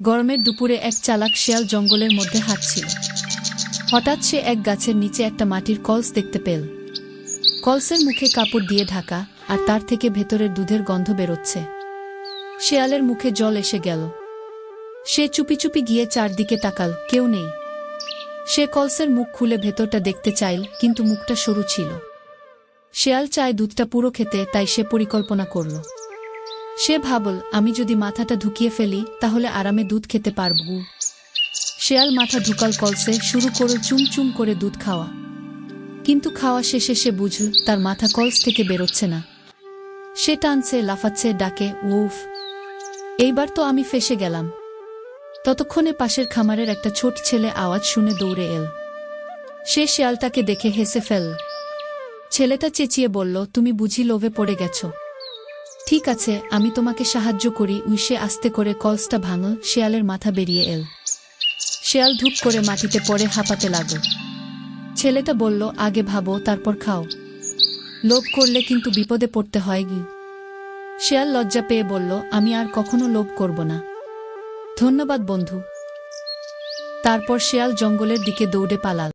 গরমের দুপুরে এক চালাক শেয়াল জঙ্গলের মধ্যে হাঁটছিল। হঠাৎ সে এক গাছের নিচে একটা মাটির কলস দেখতে পেল। কলসের মুখে কাপড় দিয়ে ঢাকা আর তার থেকে ভেতরের দুধের গন্ধ বেরোচ্ছে। শেয়ালের মুখে জল এসে গেল। সে চুপি চুপি গিয়ে চারদিকে তাকাল, কেউ নেই। সে কলসের মুখ খুলে ভেতরটা দেখতে চাইল, কিন্তু মুখটা সরু ছিল। শেয়াল চায় দুধটা পুরো খেতে, তাই সে পরিকল্পনা করল। সে ভাবল, আমি যদি মাথাটা ঢুকিয়ে ফেলি, তাহলে আরামে দুধ খেতে পারব। শেয়াল মাথা ঢুকাল কলসে, শুরু করে চুম চুম করে দুধ খাওয়া। কিন্তু খাওয়া শেষে সে বুঝল, তার মাথা কলস থেকে বেরোচ্ছে না। সে টানছে, লাফাচ্ছে, ডাকে, উফ! এইবার তো আমি ফেসে গেলাম। ততক্ষণে পাশের খামারের একটা ছোট ছেলে আওয়াজ শুনে দৌড়ে এল। সে শেয়ালটাকে দেখে হেসে ফেল। ছেলেটা চেঁচিয়ে বলল, তুমি বুঝি লোভে পড়ে গেছো। ঠিক আছে, আমি তোমাকে সাহায্য করি। উইসে আস্তে করে কলসটা ভাঙল, শেয়ালের মাথা বেরিয়ে এল। শেয়াল ধূপ করে মাটিতে পড়ে হাঁপাতে লাগল। ছেলেটা বলল, আগে ভাবো, তারপর খাও। লোভ করলে কিন্তু বিপদে পড়তে হয় গি শেয়াল লজ্জা পেয়ে বলল, আমি আর কখনো লোভ করব না। ধন্যবাদ বন্ধু। তারপর শেয়াল জঙ্গলের দিকে দৌড়ে পালাল।